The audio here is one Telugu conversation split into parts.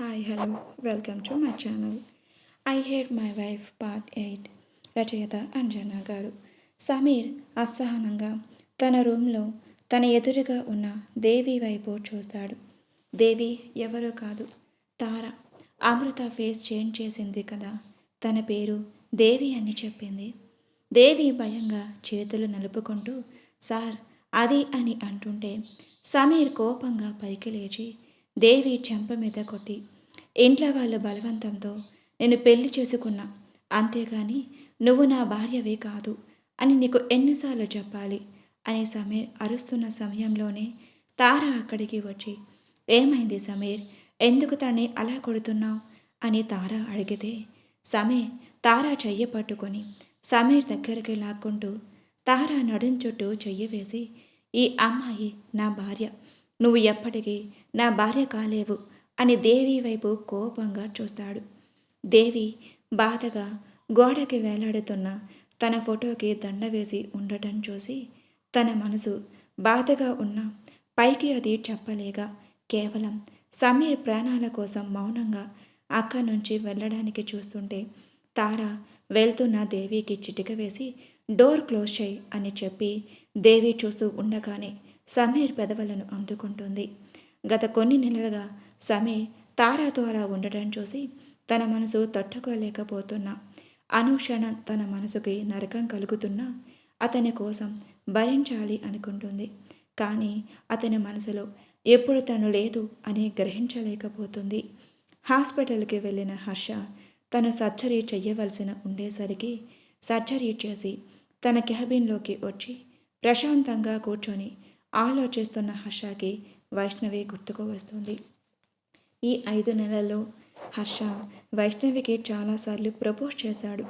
Hi hello welcome to my channel I hate my wife part eight రచయిత అంజనా గారు. సమీర్ అసహనంగా తన రూమ్లో తన ఎదురుగా ఉన్న దేవి వైపు చూస్తాడు. దేవి ఎవరో కాదు తార. అమృత ఫేస్ చేంజ్ చేసింది కదా తన పేరు దేవి అని చెప్పింది. దేవి భయంగా చేతులు నలుపుకుంటూ సార్ అది అని అంటుంటే సమీర్ కోపంగా పైకి లేచి దేవి చెంప మీద కొట్టి ఇంట్లో వాళ్ళ బలవంతంతో నేను పెళ్ళి చేసుకున్నా. అంతేగాని నువ్వు నా భార్యవే కాదు అని నీకు ఎన్నిసార్లు చెప్పాలి అని సమీర్ అరుస్తున్న సమయంలోనే తార అక్కడికి వచ్చి ఏమైంది సమీర్? ఎందుకు తనని అలా కొడుతున్నావు? అని తార అడిగితే సమీర్ తార చెయ్యి పట్టుకొని సమీర్ దగ్గరికి లాక్కుంటూ తార నడుం చుట్టూ చెయ్యి వేసి ఈ అమ్మాయి నా భార్య. నువ్వు ఎప్పటికీ నా భార్య కాలేవు అని దేవి వైపు కోపంగా చూస్తాడు. దేవి బాధగా గోడకి వేలాడుతున్న తన ఫోటోకి దండ వేసి ఉండటం చూసి తన మనసు బాధగా ఉన్న పైకి అది చెప్పలేక కేవలం సమీర్ ప్రాణాల కోసం మౌనంగా అక్కడి నుంచి వెళ్ళడానికి చూస్తుంటే తార వెళ్తున్న దేవికి చిటిక వేసి డోర్ క్లోజ్ చేయి అని చెప్పి దేవి చూస్తూ ఉండగానే సమీర్ పెదవులను అందుకుంటుంది. గత కొన్ని నెలలుగా సమీర్ తారాతో అలా ఉండటం చూసి తన మనసు తట్టుకోలేకపోతున్నా అనుక్షణం తన మనసుకి నరకం కలుగుతున్నా అతని కోసం భరించాలి అనుకుంటుంది. కానీ అతని మనసులో ఎప్పుడు తను లేదు అని గ్రహించలేకపోతుంది. హాస్పిటల్కి వెళ్ళిన హర్ష తను సర్జరీ చెయ్యవలసిన ఉండేసరికి సర్జరీ చేసి తన క్యాబిన్లోకి వచ్చి ప్రశాంతంగా కూర్చొని ఆలోచిస్తున్న హర్షకి వైష్ణవి గుర్తుకు వస్తుంది. ఈ ఐదు నెలల్లో హర్ష వైష్ణవికి చాలాసార్లు ప్రపోజ్ చేశాడు.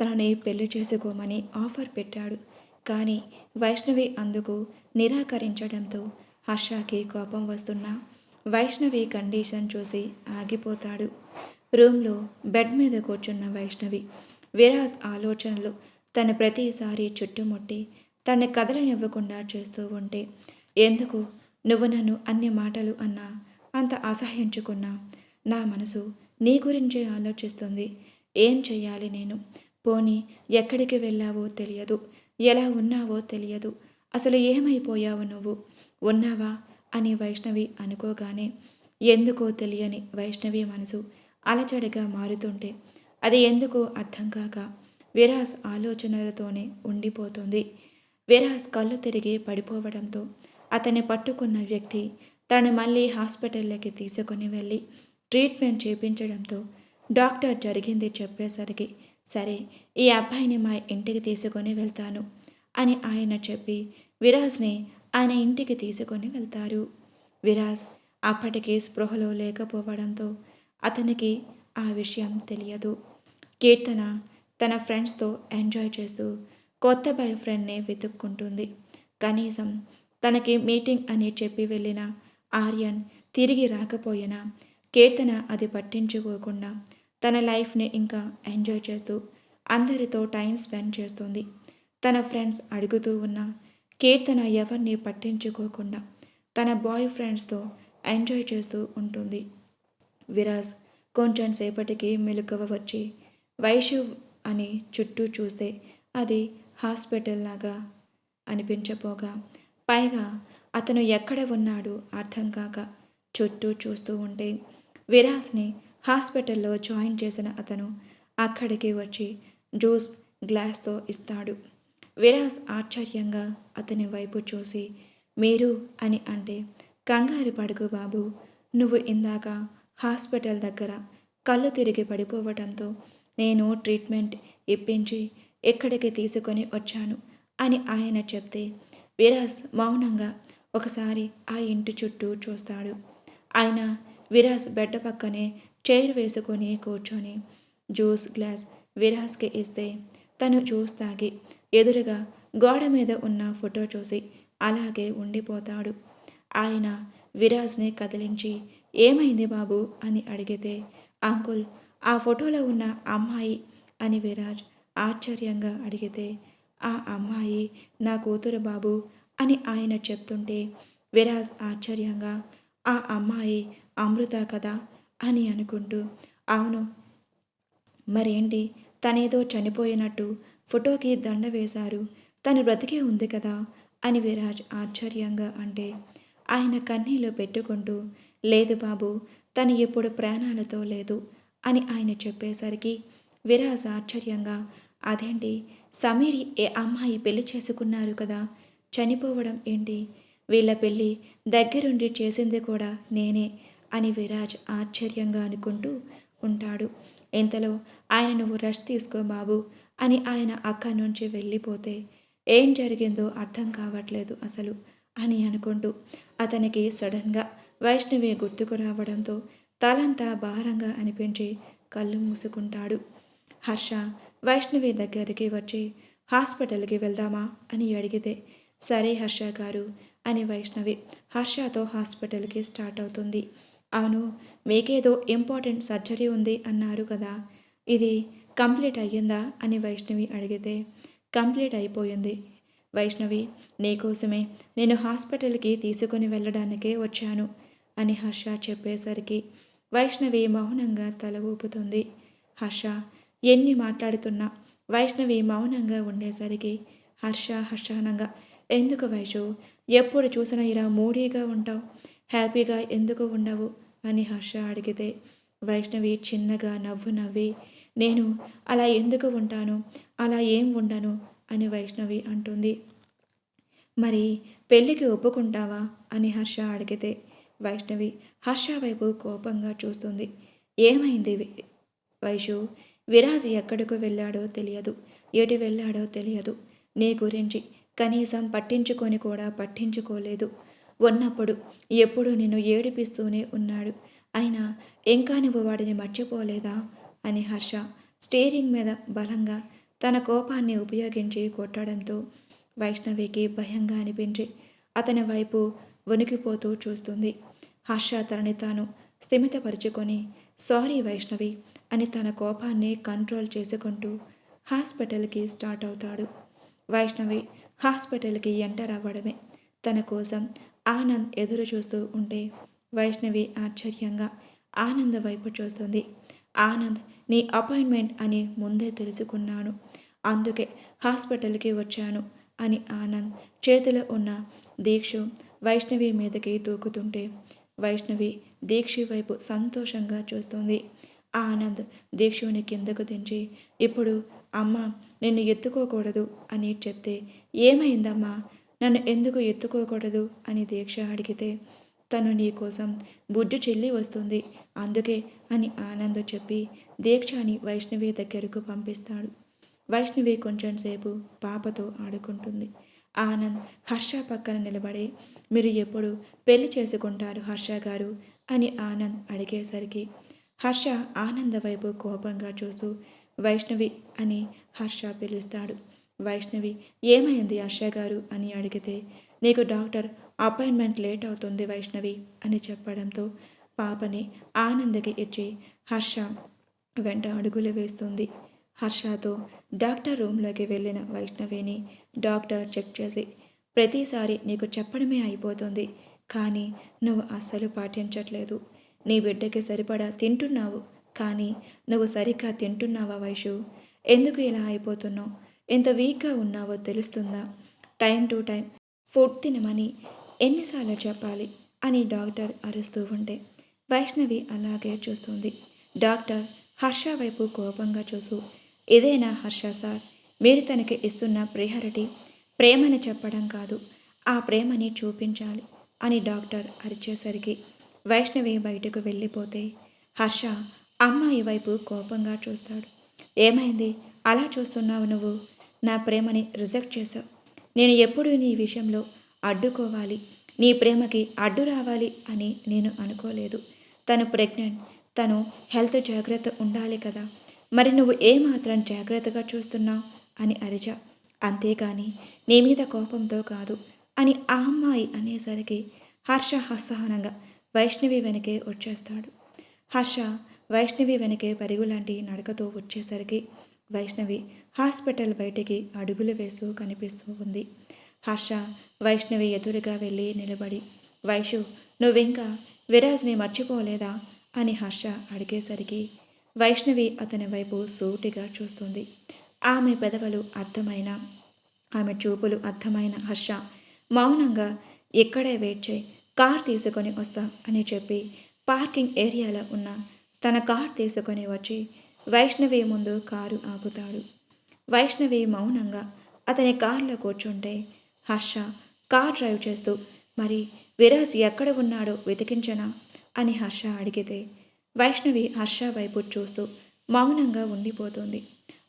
తనని పెళ్ళి చేసుకోమని ఆఫర్ పెట్టాడు. కానీ వైష్ణవి అందుకు నిరాకరించడంతో హర్షకి కోపం వస్తున్నా వైష్ణవి కండిషన్ చూసి ఆగిపోతాడు. రూమ్లో బెడ్ మీద కూర్చున్న వైష్ణవి విరాజ్ ఆలోచనలు తన ప్రతిసారి చుట్టుముట్టి తన్ని కదలనివ్వకుండా చేస్తూ ఉంటే ఎందుకు? నువ్వు నన్ను అన్ని మాటలు అన్నా అంత అసహ్యించుకున్నా. నా మనసు నీ గురించే ఆలోచిస్తుంది. ఏం చెయ్యాలి నేను? పోనీ ఎక్కడికి వెళ్ళావో తెలియదు. ఎలా ఉన్నావో తెలియదు. అసలు ఏమైపోయావు నువ్వు? ఉన్నావా? అని వైష్ణవి అనుకోగానే ఎందుకో తెలియని వైష్ణవి మనసు అలచడిగా మారుతుంటే అది ఎందుకో అర్థం కాక విరాస్ ఆలోచనలతోనే ఉండిపోతుంది. విరాజ్ కళ్ళు తిరిగి పడిపోవడంతో అతన్ని పట్టుకున్న వ్యక్తి తను మళ్ళీ హాస్పిటల్లోకి తీసుకుని వెళ్ళి ట్రీట్మెంట్ చేపించడంతో డాక్టర్ జరిగింది చెప్పేసరికి సరే ఈ అబ్బాయిని మా ఇంటికి తీసుకొని వెళ్తాను అని ఆయన చెప్పి విరాజ్ని ఆయన ఇంటికి తీసుకొని వెళ్తారు. విరాజ్ అప్పటికి స్పృహలో లేకపోవడంతో అతనికి ఆ విషయం తెలియదు. కీర్తన తన ఫ్రెండ్స్తో ఎంజాయ్ చేస్తూ కొత్త బాయ్ ఫ్రెండ్ని వెతుక్కుంటుంది. కనీసం తనకి మీటింగ్ అని చెప్పి వెళ్ళిన ఆర్యన్ తిరిగి రాకపోయినా కీర్తన అది పట్టించుకోకుండా తన లైఫ్ని ఇంకా ఎంజాయ్ చేస్తూ అందరితో టైం స్పెండ్ చేస్తుంది. తన ఫ్రెండ్స్ అడుగుతూ ఉన్న కీర్తన ఎవరిని పట్టించుకోకుండా తన బాయ్ ఫ్రెండ్స్తో ఎంజాయ్ చేస్తూ ఉంటుంది. విరాజ్ కొంచెం సేపటికి మెలకువ వచ్చి వైషు అని చుట్టూ చూస్తే అది హాస్పిటల్ లాగా అనిపించపోగా పైగా అతను ఎక్కడ ఉన్నాడు అర్థం కాక చుట్టూ చూస్తూ ఉంటే విరాస్ని హాస్పిటల్లో జాయిన్ చేసిన అతను అక్కడికి వచ్చి జ్యూస్ గ్లాస్తో ఇస్తాడు. విరాస్ ఆశ్చర్యంగా అతని వైపు చూసి మీరు అని అంటే కంగారు పడుకు బాబు నువ్వు ఇందాక హాస్పిటల్ దగ్గర కళ్ళు తిరిగి పడిపోవడంతో నేను ట్రీట్మెంట్ ఇప్పించి ఎక్కడికి తీసుకొని వచ్చాను అని ఆయన చెప్తే విరాస్ మౌనంగా ఒకసారి ఆ ఇంటి చుట్టూ చూస్తాడు. ఆయన విరాస్ బెడ్ పక్కనే చైర్ వేసుకొని కూర్చొని జ్యూస్ గ్లాస్ విరాస్కి ఇస్తే తను జ్యూస్ తాగి ఎదురుగా గోడ మీద ఉన్న ఫోటో చూసి అలాగే ఉండిపోతాడు. ఆయన విరాజ్ని కదిలించి ఏమైంది బాబు? అని అడిగితే అంకుల్ ఆ ఫోటోలో ఉన్న అమ్మాయి అని విరాజ్ ఆశ్చర్యంగా అడిగితే ఆ అమ్మాయి నా కూతురు బాబు అని ఆయన చెప్తుంటే విరాజ్ ఆశ్చర్యంగా ఆ అమ్మాయి అమృత కదా అని అనుకుంటూ అవును. మరేంటి? తనేదో చనిపోయినట్టు ఫోటోకి దండ వేశారు. తను బ్రతికే ఉంది కదా అని విరాజ్ ఆశ్చర్యంగా అంటే ఆయన కన్నీళ్ళు పెట్టుకుంటూ లేదు బాబు తను ఇప్పుడు ప్రాణాలతో లేదు అని ఆయన చెప్పేసరికి విరాజ్ ఆశ్చర్యంగా అదేంటి? సమీర్ ఏ అమ్మాయి పెళ్ళి చేసుకున్నారు కదా చనిపోవడం ఏంటి? వీళ్ళ పెళ్ళి దగ్గరుండి చేసింది కూడా నేనే అని విరాజ్ ఆశ్చర్యంగా అనుకుంటూ ఉంటాడు. ఇంతలో ఆయన నువ్వు రెస్ట్ తీసుకో బాబు అని ఆయన అక్కడి నుంచి వెళ్ళిపోతే ఏం జరిగిందో అర్థం కావట్లేదు అసలు అని అనుకుంటూ అతనికి సడన్గా వైష్ణవి గుర్తుకు రావడంతో తలంతా భారంగా అనిపించి కళ్ళు మూసుకుంటాడు. హర్ష వైష్ణవి దగ్గరికి వచ్చి హాస్పిటల్కి వెళ్దామా? అని అడిగితే సరే హర్ష గారు అని వైష్ణవి హర్షతో హాస్పిటల్కి స్టార్ట్ అవుతుంది. అవును మీకేదో ఇంపార్టెంట్ సర్జరీ ఉంది అన్నారు కదా. ఇది కంప్లీట్ అయ్యిందా? అని వైష్ణవి అడిగితే కంప్లీట్ అయిపోయింది. వైష్ణవి నీకోసమే నేను హాస్పిటల్కి తీసుకుని వెళ్ళడానికే వచ్చాను అని హర్ష చెప్పేసరికి వైష్ణవి మౌనంగా తల ఊపుతుంది. హర్ష ఎన్ని మాట్లాడుతున్నా వైష్ణవి మౌనంగా ఉండేసరికి హర్ష హర్షానంగా ఎందుకు వైషు ఎప్పుడు చూసినా ఇలా మూడీగా ఉంటావు? హ్యాపీగా ఎందుకు ఉండవు? అని హర్ష అడిగితే వైష్ణవి చిన్నగా నవ్వు నవ్వి నేను అలా ఎందుకు ఉంటాను? అలా ఏం ఉండను? అని వైష్ణవి అంటుంది. మరి పెళ్ళికి ఒప్పుకుంటావా? అని హర్ష అడిగితే వైష్ణవి హర్ష వైపు కోపంగా చూస్తుంది. ఏమైంది వైషు? విరాజ్ ఎక్కడికి వెళ్ళాడో తెలియదు. ఎటు వెళ్ళాడో తెలియదు. నీ గురించి కనీసం పట్టించుకొని కూడా పట్టించుకోలేదు. ఉన్నప్పుడు ఎప్పుడు నిన్ను ఏడిపిస్తూనే ఉన్నాడు. అయినా ఇంకా నువ్వు వాడిని మర్చిపోలేదా? అని హర్ష స్టీరింగ్ మీద బలంగా తన కోపాన్ని ఉపయోగించి కొట్టడంతో వైష్ణవికి భయంగా అనిపించి అతని వైపు వణికిపోతూ చూస్తుంది. హర్ష తనని తాను స్థిమితపరుచుకొని సారీ వైష్ణవి అని తన కోపాన్ని కంట్రోల్ చేసుకుంటూ హాస్పిటల్కి స్టార్ట్ అవుతాడు. వైష్ణవి హాస్పిటల్కి ఎంటర్ అవ్వడమే. తన కోసం ఆనంద్ ఎదురు చూస్తూ ఉంటే వైష్ణవి ఆశ్చర్యంగా ఆనంద్ వైపు చూస్తుంది. ఆనంద్ నీ అపాయింట్మెంట్ అని ముందే తెలుసుకున్నాను. అందుకే హాస్పిటల్కి వచ్చాను అని ఆనంద్ చేతిలో ఉన్న దీక్ష వైష్ణవి మీదకి దూకుతుంటే వైష్ణవి దీక్షి వైపు సంతోషంగా చూస్తుంది. ఆనంద్ దీక్షుని కిందకు దించి ఇప్పుడు అమ్మ నిన్ను ఎత్తుకోకూడదు అని చెప్తే ఏమైందమ్మా? నన్ను ఎందుకు ఎత్తుకోకూడదు? అని దీక్ష అడిగితే తను నీ కోసం బుడ్డు చెల్లి వస్తుంది అందుకే అని ఆనంద్ చెప్పి దీక్షని వైష్ణవి దగ్గరకు పంపిస్తాడు. వైష్ణవి కొంచెం సేపు పాపతో ఆడుకుంటుంది. ఆనంద్ హర్ష పక్కన నిలబడి మీరు ఎప్పుడు పెళ్ళి చేసుకుంటారు హర్ష గారు? అని ఆనంద్ అడిగేసరికి హర్ష ఆనంద వైపు కోపంగా చూస్తూ వైష్ణవి అని హర్ష పిలుస్తాడు. వైష్ణవి ఏమైంది హర్ష గారు? అని అడిగితే నీకు డాక్టర్ అపాయింట్మెంట్ లేట్ అవుతుంది వైష్ణవి అని చెప్పడంతో పాపని ఆనందకి ఇచ్చి హర్ష వెంట అడుగులు వేస్తుంది. హర్షతో డాక్టర్ రూమ్లోకి వెళ్ళిన వైష్ణవిని డాక్టర్ చెక్ చేసి ప్రతిసారి నీకు చెప్పడమే అయిపోతుంది కానీ నువ్వు అస్సలు పాటించట్లేదు. నీ బిడ్డకి సరిపడా తింటున్నావు కానీ నువ్వు సరిగ్గా తింటున్నావా వైషు? ఎందుకు ఇలా అయిపోతున్నావు? ఎంత వీక్గా ఉన్నావో తెలుస్తుందా? టైం టు టైం ఫుడ్ తినమని ఎన్నిసార్లు చెప్పాలి అని డాక్టర్ అరుస్తూ ఉంటే వైష్ణవి అలాగే చూస్తుంది. డాక్టర్ హర్ష వైపు కోపంగా చూస్తూ ఇదేనా హర్ష సార్? మీరు తనకి ఇస్తున్న ప్రియారిటీ ప్రేమని చెప్పడం కాదు ఆ ప్రేమని చూపించాలి అని డాక్టర్ అరిచేసరికి వైష్ణవి బయటకు వెళ్ళిపోతే హర్ష అమ్మాయి వైపు కోపంగా చూస్తాడు. ఏమైంది? అలా చూస్తున్నావు నువ్వు? నా ప్రేమని రిజెక్ట్ చేశావు. నేను ఎప్పుడూ నీ విషయంలో అడ్డుకోవాలి. నీ ప్రేమకి అడ్డు రావాలి అని నేను అనుకోలేదు. తను ప్రెగ్నెంట్. తను హెల్త్ జాగ్రత్త ఉండాలి కదా. మరి నువ్వు ఏమాత్రం జాగ్రత్తగా చూస్తున్నావు? అని అరిచా. అంతేకాని నీ మీద కోపంతో కాదు అని ఆ అమ్మాయి అనేసరికి హర్ష హస్సహనంగా వైష్ణవి వెనకే వచ్చేస్తాడు. హర్ష వైష్ణవి వెనకే పరుగులాంటి నడకతో వచ్చేసరికి వైష్ణవి హాస్పిటల్ బయటికి అడుగులు వేస్తూ కనిపిస్తూ ఉంది. హర్ష వైష్ణవి ఎదురుగా వెళ్ళి నిలబడి వైషు నువ్వింకా విరాజ్ని మర్చిపోలేదా? అని హర్ష అడిగేసరికి వైష్ణవి అతని వైపు సూటిగా చూస్తుంది. ఆమె పెదవులు అర్థమైన ఆమె చూపులు అర్థమైన హర్ష మౌనంగా ఇక్కడే వెయిట్ చేయి. కార్ తీసుకొని వస్తా అని చెప్పి పార్కింగ్ ఏరియాలో ఉన్న తన కార్ తీసుకొని వచ్చి వైష్ణవి ముందు కారు ఆపుతాడు. వైష్ణవి మౌనంగా అతని కారులో కూర్చుంటే హర్ష కార్ డ్రైవ్ చేస్తూ మరి విరాజ్ ఎక్కడ ఉన్నాడో వెతికించనా? అని హర్ష అడిగితే వైష్ణవి హర్ష వైపు చూస్తూ మౌనంగా ఉండిపోతుంది.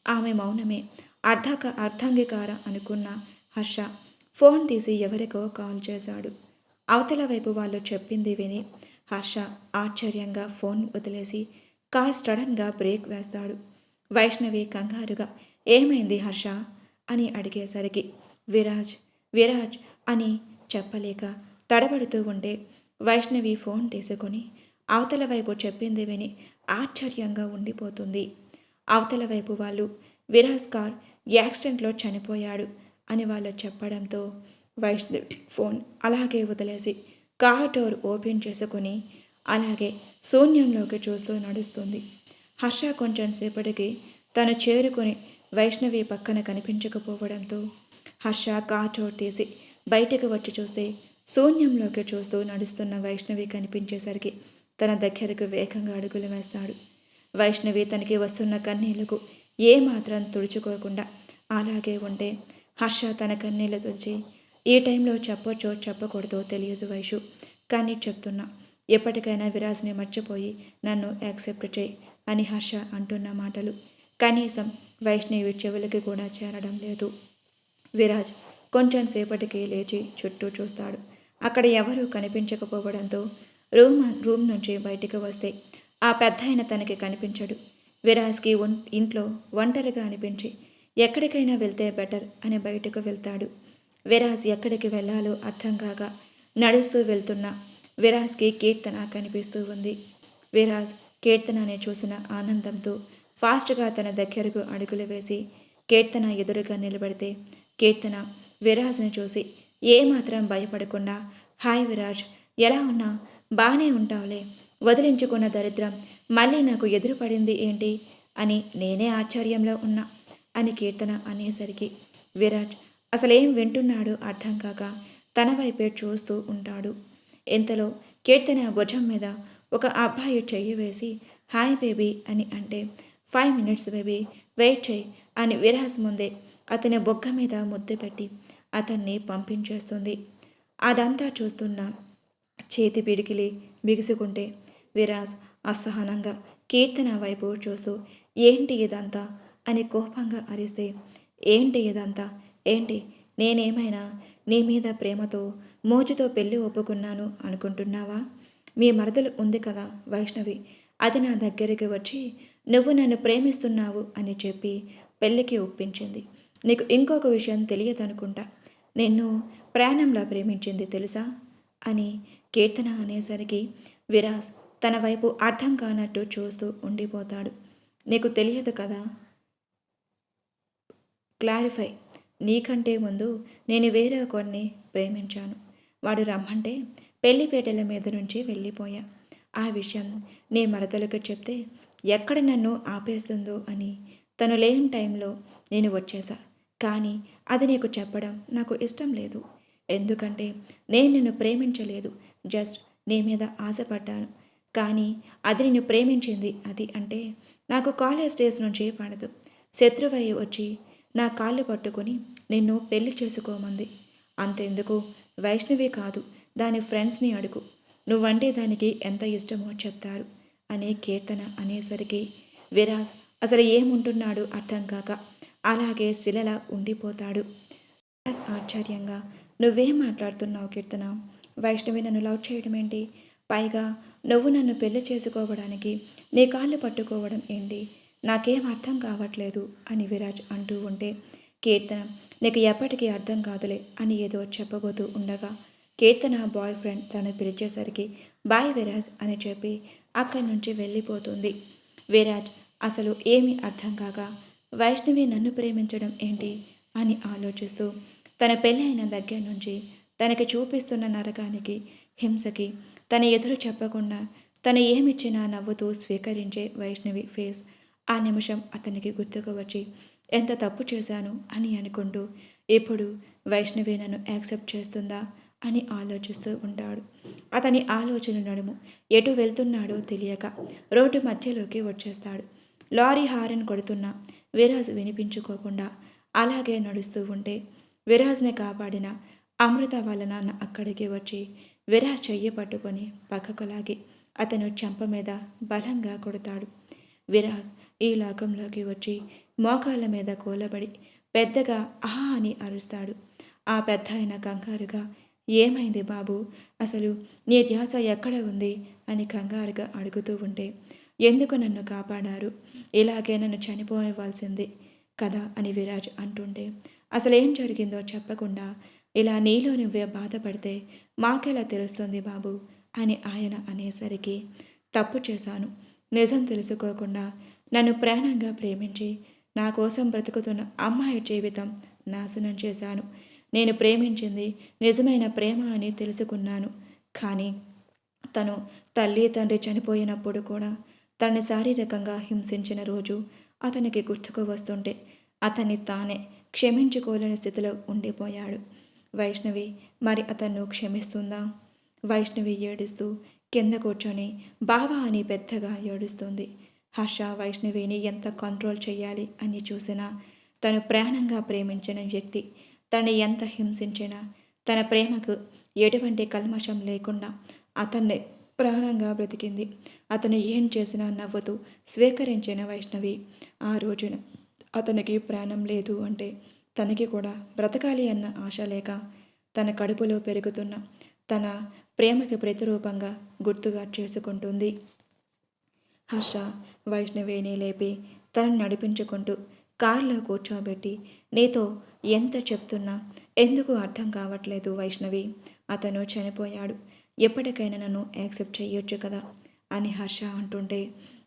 ఆమె మౌనమే అర్ధక అర్ధాంగీకార అనుకున్న హర్ష ఫోన్ తీసి ఎవరికో కాల్ చేశాడు. అవతల వైపు వాళ్ళు చెప్పింది విని హర్ష ఆశ్చర్యంగా ఫోన్ వదిలేసి కార్ సడన్గా బ్రేక్ వేస్తాడు. వైష్ణవి కంగారుగా ఏమైంది హర్ష? అని అడిగేసరికి విరాజ్ విరాజ్ అని చెప్పలేక తడబడుతూ ఉంటే వైష్ణవి ఫోన్ తీసుకొని అవతల వైపు చెప్పింది విని ఆశ్చర్యంగా ఉండిపోతుంది. అవతల వైపు వాళ్ళు విరాజ్ కార్ యాక్సిడెంట్లో చనిపోయాడు అని వాళ్ళు చెప్పడంతో వైష్ణవి ఫోన్ అలాగే వదిలేసి కార్ డోర్ ఓపెన్ చేసుకొని అలాగే శూన్యంలోకి చూస్తూ నడుస్తుంది. హర్ష కొంచెం సేపటికి తను చేరుకుని వైష్ణవి పక్కన కనిపించకపోవడంతో హర్ష కార్ డోర్ తీసి బయటకు వచ్చి చూస్తే శూన్యంలోకి చూస్తూ నడుస్తున్న వైష్ణవి కనిపించేసరికి తన దగ్గరకు వేగంగా అడుగులు వేస్తాడు. వైష్ణవి తనకి వస్తున్న కన్నీళ్ళకు ఏ మాత్రం తుడుచుకోకుండా అలాగే ఉంటే హర్ష తన కన్నీళ్ళు తుడిచి ఈ టైంలో చెప్పొచ్చో చెప్పకూడదో తెలియదు వైషు. కానీ చెప్తున్నా ఎప్పటికైనా విరాజ్ని మర్చిపోయి నన్ను యాక్సెప్ట్ చేయి అని హర్ష అంటున్న మాటలు. కనీసం వైష్ణవి చెవులకి కూడా చేరడం లేదు. విరాజ్ కొంచెం సేపటికి లేచి చుట్టూ చూస్తాడు. అక్కడ ఎవరూ కనిపించకపోవడంతో రూమ్ రూమ్ నుంచి బయటికి వస్తే ఆ పెద్దాయన తనకి కనిపించడు. విరాజ్కి ఇంట్లో ఒంటరిగా అనిపించి ఎక్కడికైనా వెళ్తే బెటర్ అని బయటకు వెళ్తాడు. విరాజ్ ఎక్కడికి వెళ్ళాలో అర్థం కాక నడుస్తూ వెళ్తున్న విరాజ్కి కీర్తన కనిపిస్తూ ఉంది. విరాజ్ కీర్తనని చూసిన ఆనందంతో ఫాస్ట్గా తన దగ్గరకు అడుగులు వేసి కీర్తన ఎదురుగా నిలబడితే కీర్తన విరాజ్ని చూసి ఏమాత్రం భయపడకుండా హాయ్ విరాజ్ ఎలా ఉన్నా? బాగానే ఉంటావులే. వదిలించుకున్న దరిద్రం మళ్ళీ నాకు ఎదురుపడింది ఏంటి? అని నేనే ఆశ్చర్యంలో ఉన్నా అని కీర్తన అనేసరికి విరాజ్ అసలేం వింటున్నాడో అర్థం కాక తన వైపే చూస్తూ ఉంటాడు. ఇంతలో కీర్తన భుజం మీద ఒక అబ్బాయి చెయ్యి వేసి హాయ్ బేబీ అని అంటే ఫైవ్ మినిట్స్ బేబీ వెయిట్ చేయి అని విరాజ్ ముందే అతని బొగ్గ మీద ముద్దు పెట్టి అతన్ని పంపించేస్తుంది. అదంతా చూస్తున్న చేతి పిడికిలి బిగుసుకుంటే విరాజ్ అసహనంగా కీర్తన వైపు చూస్తూ ఏంటి ఇదంతా? అని కోపంగా అరిస్తే ఏంటి ఇదంతా? ఏంటి? నేనేమైనా నీ మీద ప్రేమతో మోజుతో పెళ్ళి ఒప్పుకున్నాను అనుకుంటున్నావా? మీ మరదలు ఉంది కదా వైష్ణవి అది నా దగ్గరికి వచ్చి నువ్వు నన్ను ప్రేమిస్తున్నావు అని చెప్పి పెళ్ళికి ఒప్పించింది. నీకు ఇంకొక విషయం తెలియదనుకుంటా. నిన్ను ప్రాణంలా ప్రేమించింది తెలుసా? అని కీర్తన అనేసరికి విరాజ్ తన వైపు అర్థం కానట్టు చూస్తూ ఉండిపోతాడు. నీకు తెలియదు కదా? క్లారిఫై నీకంటే ముందు నేను వేరే కొన్ని ప్రేమించాను. వాడు రమ్మంటే పెళ్ళిపేటల మీద నుంచి వెళ్ళిపోయా. ఆ విషయం నీ మరదలకు చెప్తే ఎక్కడ నన్ను ఆపేస్తుందో అని. తను లేని టైంలో నేను వచ్చేసా. కానీ అది నీకు చెప్పడం నాకు ఇష్టం లేదు. ఎందుకంటే నేను నిన్ను ప్రేమించలేదు. జస్ట్ నీ మీద ఆశపడ్డాను. కానీ అది నిన్ను ప్రేమించింది అది అంటే నాకు కాలేజ్ డేస్ నుంచి పడదు. శత్రువయ్య వచ్చి నా కాళ్ళు పట్టుకొని నిన్ను పెళ్ళి చేసుకోమంది. అంతెందుకు? వైష్ణవి కాదు. దాని ఫ్రెండ్స్ని అడుగు. నువ్వంటే దానికి ఎంత ఇష్టమో చెప్తారు. అనే కీర్తన అనేసరికి విరాజ్ అసలు ఏముంటున్నాడు అర్థం కాక అలాగే శిలలా ఉండిపోతాడు. విరాజ్ ఆశ్చర్యంగా నువ్వేం మాట్లాడుతున్నావు కీర్తన? వైష్ణవి నన్ను లవ్ చేయడం ఏంటి పైగా నువ్వు నన్ను పెళ్ళి చేసుకోవడానికి నీ కాళ్ళు పట్టుకోవడం ఏంటి? నాకేం అర్థం కావట్లేదు అని విరాజ్ అంటూ ఉంటే కీర్తన నీకు ఎప్పటికీ అర్థం కాదులే అని ఏదో చెప్పబోతూ ఉండగా కీర్తన బాయ్ ఫ్రెండ్ తను పిలిచేసరికి బాయ్ విరాజ్ అని చెప్పి అక్కడి నుంచి వెళ్ళిపోతుంది. విరాజ్ అసలు ఏమీ అర్థం కాక వైష్ణవి నన్ను ప్రేమించడం ఏంటి? అని ఆలోచిస్తూ తన పెళ్ళైన దగ్గర నుంచి తనకి చూపిస్తున్న నరకానికి హింసకి తన ఎదురు చెప్పకుండా తను ఏమిచ్చినా నవ్వుతూ స్వీకరించే వైష్ణవి ఫేస్ ఆ నిమిషం అతనికి గుర్తుకు వచ్చి ఎంత తప్పు చేశాను? అని అనుకుంటూ ఇప్పుడు వైష్ణవి నన్ను యాక్సెప్ట్ చేస్తుందా? అని ఆలోచిస్తూ ఉంటాడు. అతని ఆలోచన నడుము ఎటు వెళ్తున్నాడో తెలియక రోడ్డు మధ్యలోకి వచ్చేస్తాడు. లారీ హారన్ కొడుతున్న విరాజ్ వినిపించుకోకుండా అలాగే నడుస్తూ ఉంటే విరాజ్ని కాపాడిన అమృత వాళ్ళ నాన్న అక్కడికి వచ్చి విరాజ్ చెయ్యి పట్టుకొని పక్కకు లాగి అతను చెంప మీద బలంగా కొడతాడు. విరాజ్ ఈ లోకంలోకి వచ్చి మోకాళ్ళ మీద కూలబడి పెద్దగా ఆహా అని అరుస్తాడు. ఆ పెద్ద అయిన కంగారుగా ఏమైంది బాబు? అసలు నీ ధ్యాస ఎక్కడ ఉంది? అని కంగారుగా అడుగుతూ ఉంటే ఎందుకు నన్ను కాపాడారు? ఇలాగే నన్ను చనిపోవాల్సింది కదా? అని విరాజ్ అంటుంటే అసలేం జరిగిందో చెప్పకుండా ఇలా నీలో నువ్వే బాధపడితే మాకెలా తెలుస్తుంది బాబు? అని ఆయన అనేసరికి తప్పు చేశాను. నిజం తెలుసుకోకుండా నన్ను ప్రాణంగా ప్రేమించి నా కోసం బ్రతుకుతున్న అమ్మాయి జీవితం నాశనం చేశాను. నేను ప్రేమించింది నిజమైన ప్రేమ అని తెలుసుకున్నాను. కానీ తను తల్లి తండ్రి చనిపోయినప్పుడు కూడా తనని శారీరకంగా హింసించిన రోజు అతనికి గుర్తుకు వస్తుంటే అతన్ని తానే క్షమించుకోలేని స్థితిలో ఉండిపోయాడు. వైష్ణవి మరి అతన్ను క్షమిస్తుందా? వైష్ణవి ఏడుస్తూ కింద కూర్చొని బావా అని పెద్దగా ఏడుస్తుంది. హర్ష వైష్ణవిని ఎంత కంట్రోల్ చేయాలి అని చూసినా తను ప్రాణంగా ప్రేమించిన వ్యక్తి తనని ఎంత హింసించినా తన ప్రేమకు ఎటువంటి కల్మషం లేకుండా అతన్ని ప్రాణంగా బ్రతికింది. అతను ఏం చేసినా నవ్వుతూ స్వీకరించిన వైష్ణవి ఆ రోజున అతనికి ప్రాణం లేదు అంటే తనకి కూడా బ్రతకాలి అన్న ఆశ లేక తన కడుపులో పెరుగుతున్న తన ప్రేమకి ప్రతిరూపంగా గుర్తుగా చేసుకుంటుంది. హర్ష వైష్ణవిని లేపి తనని నడిపించుకుంటూ కారులో కూర్చోబెట్టి నీతో ఎంత చెప్తున్నా ఎందుకు అర్థం కావట్లేదు వైష్ణవి? అతను చనిపోయాడు. ఎప్పటికైనా నన్ను యాక్సెప్ట్ చేయొచ్చు కదా? అని హర్ష అంటుంటే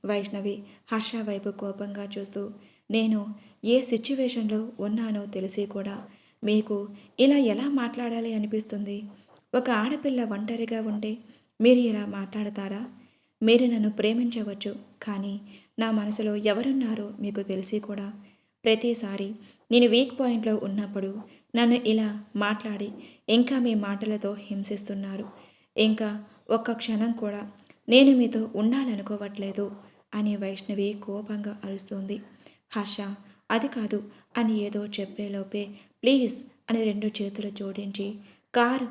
వైష్ణవి హర్ష వైపు కోపంగా చూస్తూ నేను ఏ సిచ్యువేషన్లో ఉన్నానో తెలిసి కూడా మీకు ఇలా ఎలా మాట్లాడాలి అనిపిస్తుంది? ఒక ఆడపిల్ల ఒంటరిగా ఉంటే మీరు ఇలా మాట్లాడతారా? మీరు నన్ను ప్రేమించవచ్చు కానీ నా మనసులో ఎవరున్నారో మీకు తెలిసి కూడా ప్రతిసారి నేను వీక్ పాయింట్లో ఉన్నప్పుడు నన్ను ఇలా మాట్లాడి ఇంకా మీ మాటలతో హింసిస్తున్నారు. ఇంకా ఒక్క క్షణం కూడా నేను మీతో ఉండాలనుకోవట్లేదు అని వైష్ణవి కోపంగా అరుస్తుంది. హర్ష అది కాదు అని ఏదో చెప్పేలోపే ప్లీజ్ అని రెండు చేతులు జోడించి కారు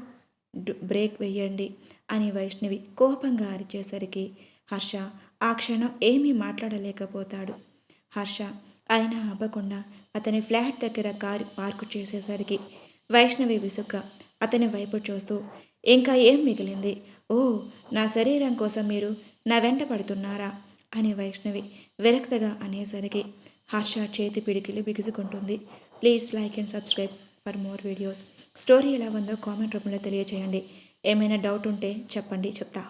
బ్రేక్ వెయ్యండి అని వైష్ణవి కోపంగా అరిచేసరికి హర్ష ఆ క్షణం ఏమీ మాట్లాడలేకపోతాడు. హర్ష అయినా అవ్వకుండా అతని ఫ్లాట్ దగ్గర కారు పార్కు చేసేసరికి వైష్ణవి విసుగ్గా అతని వైపు చూస్తూ ఇంకా ఏం మిగిలింది? ఓ నా శరీరం కోసం మీరు నా వెంట పడుతున్నారా? అని వైష్ణవి విరక్తగా అనేసరికి హర్ష చేతి పిడికిలి బిగుసుకుంటుంది. Please like and subscribe for more videos. Story ఎలా ఉందో కామెంట్ రూపంలో తెలియజేయండి ఏమైనా డౌట్ ఉంటే చెప్పండి చెప్తా.